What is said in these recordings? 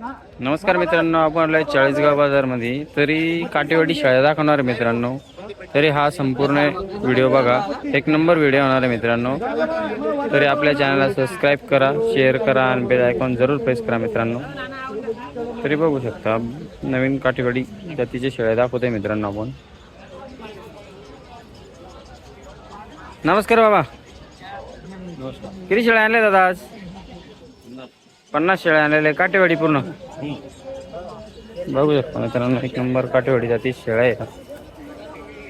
नमस्कार मित्रांनो आपण आहे चाळीसगाव बाजारमध्ये. तरी काटेवाडी शाळा दाखवणार आहे मित्रांनो. तरी हा संपूर्ण व्हिडिओ बघा. एक नंबर व्हिडिओ होणार आहे मित्रांनो. तरी आपल्या चॅनलला सबस्क्राईब करा शेअर करा आणि बेल आयकॉन जरूर प्रेस करा मित्रांनो. तरी बघू शकता नवीन काटेवाडी जातीच्या शेळ्या दाखवते मित्रांनो आपण. नमस्कार बाबा. किती शेळ्या आणल्या दादा आज? पन्नास शेळ्या आणलेल्या काटेवाडी पूर्ण. बघू शकता मित्रांनो एक नंबर काटेवाडी जाती शेळ्या आहे.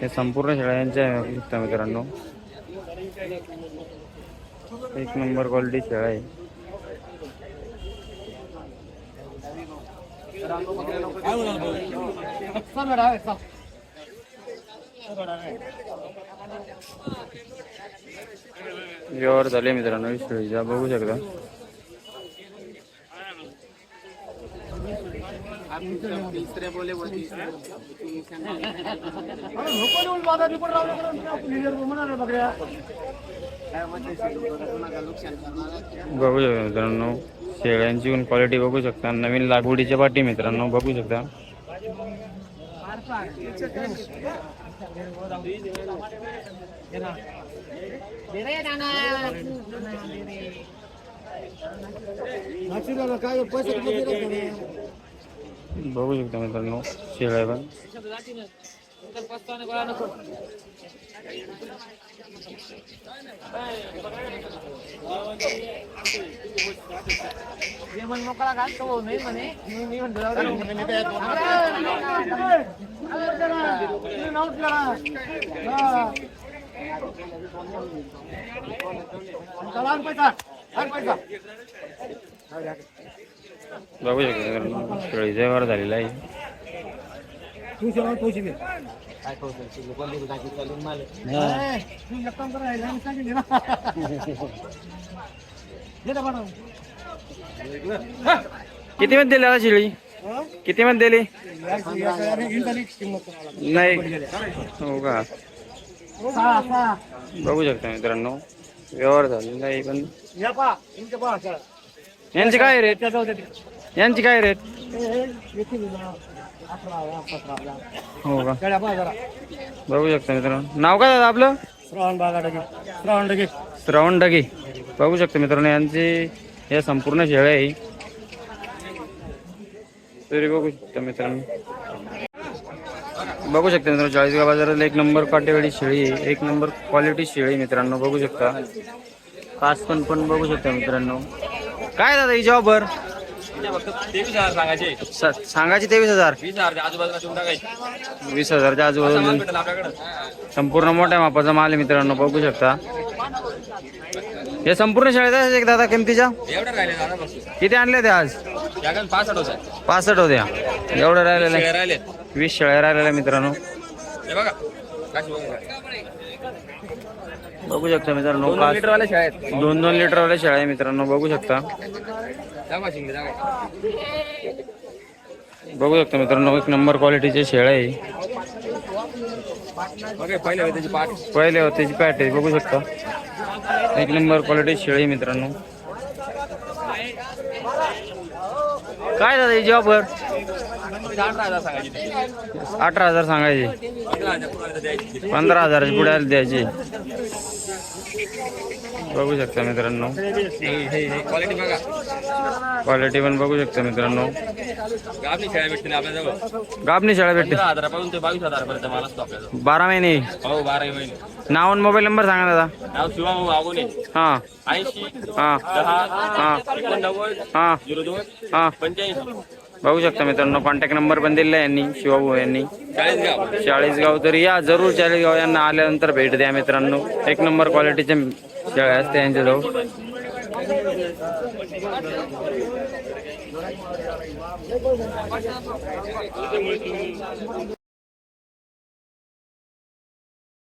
हे संपूर्ण शेळ्यांच्या आहे मित्रांनो. एक नंबर क्वालिटी शेळ्या आहे. व्यवहार झाले मित्रांनो शेळीचा. बघू शकता. बघू शकता, मित्रांनो. शेळ्यांची पण क्वालिटी बघू शकता. नवीन लागवडीच्या पाठी मित्रांनो, बघू शकता. काय पैसे बघू शकता मित्रांनो शेळ्या पण. नाही म्हणे चला पैसा पैसा. बघू शकता शेळी व्यवहार झालेला आहे. किती मध्ये दिली आता शेळी? किती मध्ये दिली नाही. हो का? बघू शकता मित्रांनो. व्यवहार झालेला आहे पण यांचे काय रेट यांची काय रेट हो का? बघू शकता मित्रांनो. नाव काय दादा आपलं? श्रावण बागा डगे श्रावण डगे श्रवण डगे बघू शकता मित्रांनो यांची या संपूर्ण शेळ्या आहे तरी बघू शकता मित्रांनो. बघू शकता मित्रांनो चाळीसगाव बाजारात एक नंबर काटेवाडी शेळी आहे. एक नंबर क्वालिटी शेळी मित्रांनो बघू शकता. कास पण पण बघू शकता मित्रांनो. काय दादा ही जॉबर तेवीस हजार सांगायचे. सांगायची तेवीस हजार. वीस हजार आजूबाजूला शिवून टाकायचे. वीस हजारच्या आजूबाजूला भेटेल आपल्याकडे. संपूर्ण मोठ्या मापाचा माल आहे मित्रांनो बघू शकता. हे संपूर्ण शाळेत आहे एक दादा किमतीच्या? एवढं राहिले दादा बस. किती आणले ते आज? या पाच पासष्ट होत्या. एवढं राहिलेलं आहे. राहिले वीस शेळ्या राहिलेल्या मित्रांनो. हे बघा. बघू शकता मित्रांनो दोन वाले शाळेत. दोन दोन लिटर वाल्या शेळ्या आहे मित्रांनो बघू शकता. बघू शकता मित्रांनो एक नंबर क्वालिटीचे शेळ्या आहे. पहिले होते पहिले पॅट आहे बघू शकता. एक नंबर क्वालिटी शेळी आहे मित्रांनो. काय दादा जॉबवर अठरा हजार सांगायची पंधरा हजाराची पुढे द्यायची. बघू शकता मित्रांनो. क्वालिटी पण बघू शकता मित्रांनो. गाबणी शाळा भेटतील आपल्याजवळ? गाबणी शाळा भेटते. बारा महिने. हो बारा महिने. नाव आणि मोबाईल नंबर सांगा दादा. नाव शिवाभाऊ आगोने. हां. ऐंशी हां. हां. हां. हां. पंच्याऐंशी. बघू शकता मित्रांनो कॉन्टॅक्ट नंबर पण दिलेला यांनी शिवाभाऊ यांनी. चाळीसगाव तर तरी या जरूर चाळीसगाव यांना आल्यानंतर भेट द्या मित्रांनो. एक नंबर क्वालिटीचे शेळ्या असते यांच्याजवळ.